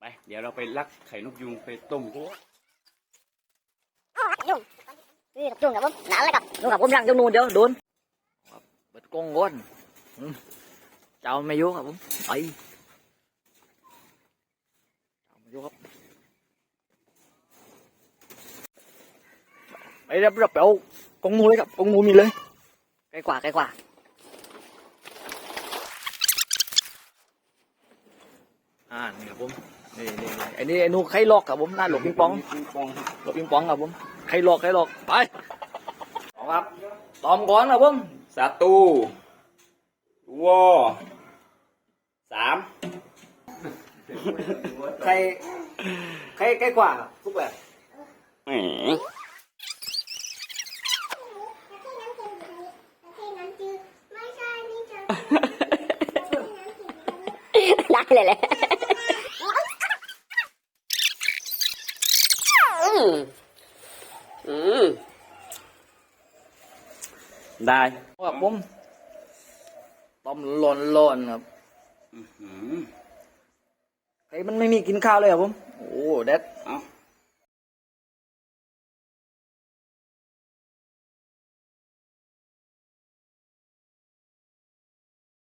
ไป เดี๋ยวเราไปลักไข่นกยุงไปต้มจุ่งนี่กับจุงกับผมหนาเลยกับดูกับผมรังจ้านูนเดี๋ยวโดนเปิดกรงก่อนเจ้าไม่ยุ่ครับผมไปเจ้าไม่ยุ่ครับไปรับรับไปเอากงงูเลยครับกงงูมีเลยใกล้กว่าใกล้กว่า อ่านี่ครับผมนี่นี่นี่ไอ้นี่ไอ้นูไข่ลอกครับผมหน้าหลบปิงปองปิงปองหลบปิงปองครับผมใครหลอกใครหลอกไปเอาครับตอมก่อนครับผมสาตูวอสามใครใครใครกว่าทุกแบบแหมได้เลยแหละ มอืมได้ครับผมตอมร้อนร้อนๆครับอื้อหือใครมันไม่มีกินข้าวเลยครับผม โอ้เด็ดเอา